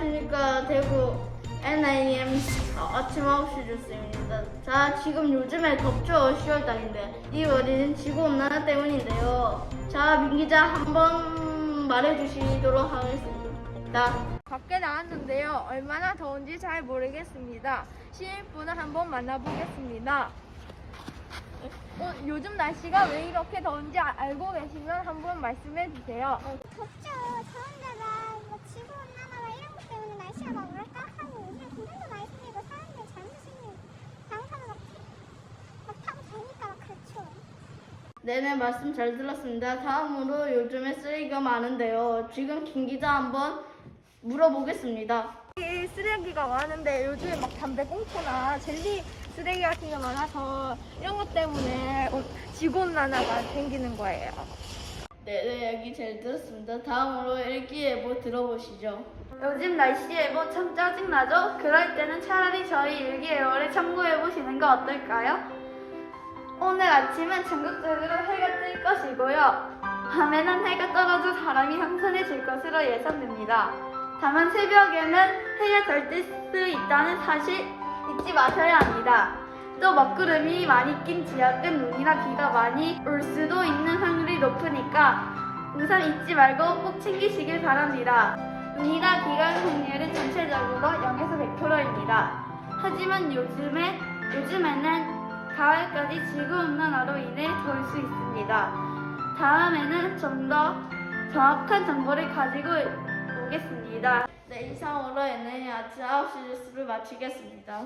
안녕하십니까 대구 NIM 아침 9시 뉴스입니다. 자 지금 요즘에 덥죠 10월달인데 이 원인은 지구온난화 때문인데요. 자 민 기자 한번 말해주시도록 하겠습니다. 밖에 나왔는데요. 얼마나 더운지 잘 모르겠습니다. 시민분을 한번 만나보겠습니다. 어, 요즘 날씨가 왜 이렇게 더운지 아- 알고 계시면 한 번 말씀해 주세요. 덥죠. 더운데다 뭐 지구 온난화나 이런 것 때문에 날씨가 막 올까하고 우리가 공장도 많이 생기고 사람들 잘못생긴 장사를 막, 막 타고 다니까 막 그렇죠. 네네 말씀 잘 들었습니다. 다음으로 요즘에 쓰레기가 많은데요. 지금 김 기자 한번 물어보겠습니다. 이 쓰레기가 많은데 요즘에 막 담배 꽁초나 젤리 쓰레기 같은 게 많아서 이런 것 때문에 어, 지구온난화가 생기는 거예요. 네 네 여기 잘 들었습니다. 다음으로 일기예보 들어보시죠. 요즘 날씨예보 참 짜증나죠? 그럴 때는 차라리 저희 일기예보를 참고해보시는 거 어떨까요? 오늘 아침은 전국적으로 해가 뜰 것이고요. 밤에는 해가 떨어져 바람이 선선해질 것으로 예상됩니다. 다만 새벽에는 해가 덜 뜰 수 있다는 사실 잊지 마셔야 합니다. 또 먹구름이 많이 낀 지역은 눈이나 비가 많이 올 수도 있는 확률이 높으니까 우산 잊지 말고 꼭 챙기시길 바랍니다. 눈이나 비가 올 확률은 전체적으로 0에서 100%입니다. 하지만 요즘에, 요즘에는 가을까지 지구 온난화로 인해 더울 수 있습니다. 다음에는 좀 더 정확한 정보를 가지고 오겠습니다. 네 이상으로 NN 아침 9시 뉴스를 마치겠습니다.